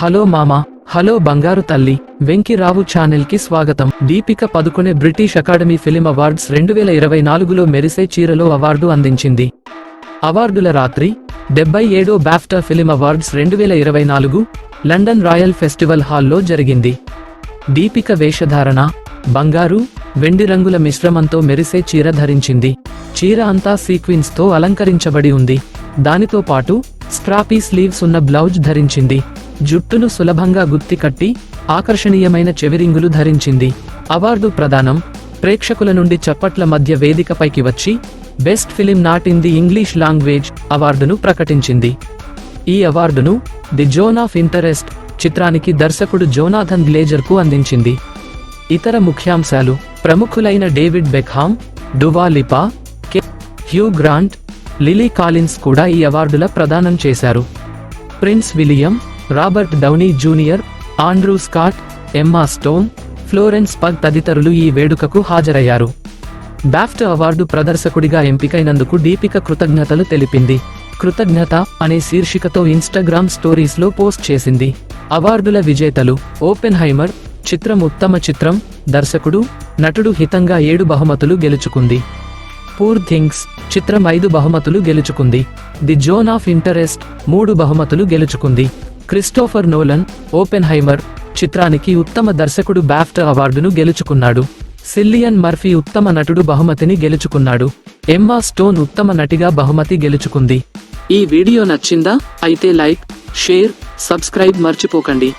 Hello మామా hello బంగారు తల్లి వెంకిరావు ఛానల్కి స్వాగతం. Deepika Padukone British Academy film awards రెండు వేల ఇరవై నాలుగులో మెరిసే చీరలో అవార్డు అందించింది. అవార్డుల రాత్రి డెబ్బై ఏడో బాఫ్టా ఫిలిం అవార్డ్స్ రెండు వేల ఇరవై నాలుగు లండన్ రాయల్ ఫెస్టివల్ హాల్లో జరిగింది. దీపిక వేషధారణ బంగారు వెండి రంగుల మిశ్రమంతో మెరిసే చీర ధరించింది. చీర అంతా సీక్వెన్స్తో అలంకరించబడి ఉంది. దానితో పాటు స్ట్రాపీ స్లీవ్స్ ఉన్న బ్లౌజ్ ధరించింది. జుట్టును సులభంగా గుత్తి కట్టి ఆకర్షణీయమైన చెవిరింగులు ధరించింది. అవార్డు ప్రదానం ప్రేక్షకుల నుండి చప్పట్ల మధ్య వేదికపైకి వచ్చి best film not in the English language అవార్డును ప్రకటించింది. ఈ అవార్డును ది జోన్ ఆఫ్ ఇంటరెస్ట్ చిత్రానికి దర్శకుడు జోనాథన్ గ్లేజర్కు అందించింది. ఇతర ముఖ్యాంశాలు ప్రముఖులైన డేవిడ్ బెక్హామ్ డువా లిపా కె. హ్యూ గ్రాంట్ లిలీ కాలిన్స్ కూడా ఈ అవార్డుల ప్రదానం చేశారు. Prince William Robert Downey Junior Andrew Scott Emma Stone Florence Pugh తదితరులు ఈ వేడుకకు హాజరయ్యారు. బాఫ్ట్ అవార్డు ప్రదర్శకుడిగా ఎంపికైనందుకు దీపిక కృతజ్ఞతలు తెలిపింది. కృతజ్ఞత అనే శీర్షికతో ఇన్స్టాగ్రామ్ స్టోరీస్లో పోస్ట్ చేసింది. అవార్డుల విజేతలు ఓపెన్ హైమర్ చిత్రం ఉత్తమ చిత్రం దర్శకుడు నటుడు హితంగా ఏడు బహుమతులు గెలుచుకుంది. పూర్ థింగ్స్ చిత్రం ఐదు బహుమతులు గెలుచుకుంది. ది జోన్ ఆఫ్ ఇంటరెస్ట్ మూడు బహుమతులు గెలుచుకుంది. క్రిస్టోఫర్ నోలన్ ఓపెన్హైమర్ చిత్రానికి ఉత్తమ దర్శకుడు బాఫ్ట్ అవార్డును గెలుచుకున్నాడు. సిల్లియన్ మర్ఫీ ఉత్తమ నటుడు బహుమతిని గెలుచుకున్నాడు. ఎమ్మా స్టోన్ ఉత్తమ నటిగా బహుమతి గెలుచుకుంది. ఈ వీడియో నచ్చిందా? అయితే లైక్ షేర్ సబ్స్క్రైబ్ మర్చిపోకండి.